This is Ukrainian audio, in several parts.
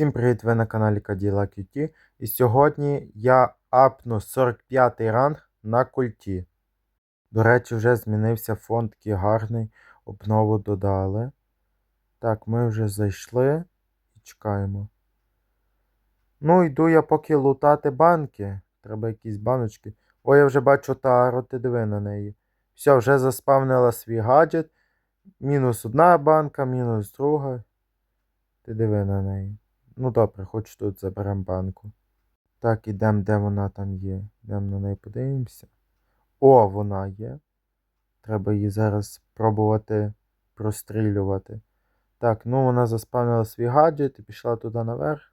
Всім привіт! Ви на каналі Cadillac QT. І сьогодні я апну 45 ранг на культі. До речі, вже змінився фон такий гарний. Обнову додали. Так, ми вже зайшли і чекаємо. Ну, йду я поки лутати банки. Треба якісь баночки. О, я вже бачу тару, ти диви на неї. Все, вже заспавнила свій гаджет. Мінус одна банка, мінус друга. Ти диви на неї. Ну добре, хоч тут заберемо банку. Так, ідемо, де вона там є. Йдемо на неї подивимося. О, вона є. Треба її зараз пробувати прострілювати. Так, ну вона заспавнила свій гаджет і пішла туди наверх.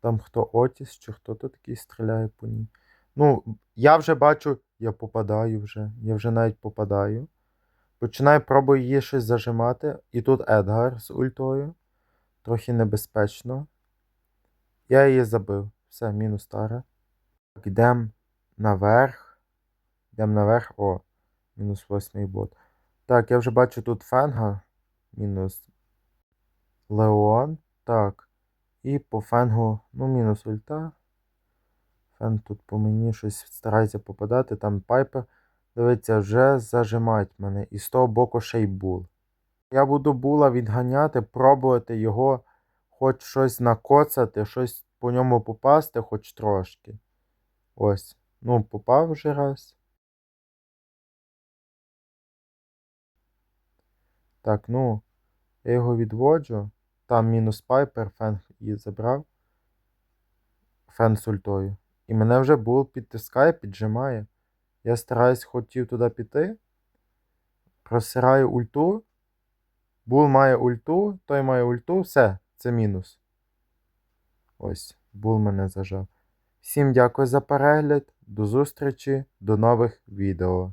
Там хто Отіс, чи хто тут такий стріляє по ній. Ну, я вже бачу, я попадаю вже. Я вже навіть попадаю. Починаю пробую її щось зажимати. І тут Едгар з ультою. Трохи небезпечно. Я її забив. Все, мінус тара. Так, йдемо наверх. Йдемо наверх. О, мінус восьмий бот. Так, я вже бачу тут фенга. Мінус Леон. Так. І по фенгу, ну, мінус ульта. Фен тут по мені щось старається попадати. Там пайпер. Дивіться, вже зажимають мене. І з того боку ще й бул. Я буду була відганяти, пробувати його хоч щось накоцати, щось по ньому попасти, хоч трошки. Ось. Ну, попав вже раз. Так, ну, я його відводжу. Там мінус пайпер, фен її забрав. Фен з ультою. І мене вже бул підтискає, піджимає. Я стараюсь хотів туди піти. Просираю ульту. Бул має ульту, той має ульту, все, це мінус. Ось, бул мене зажав. Всім дякую за перегляд, до зустрічі, до нових відео.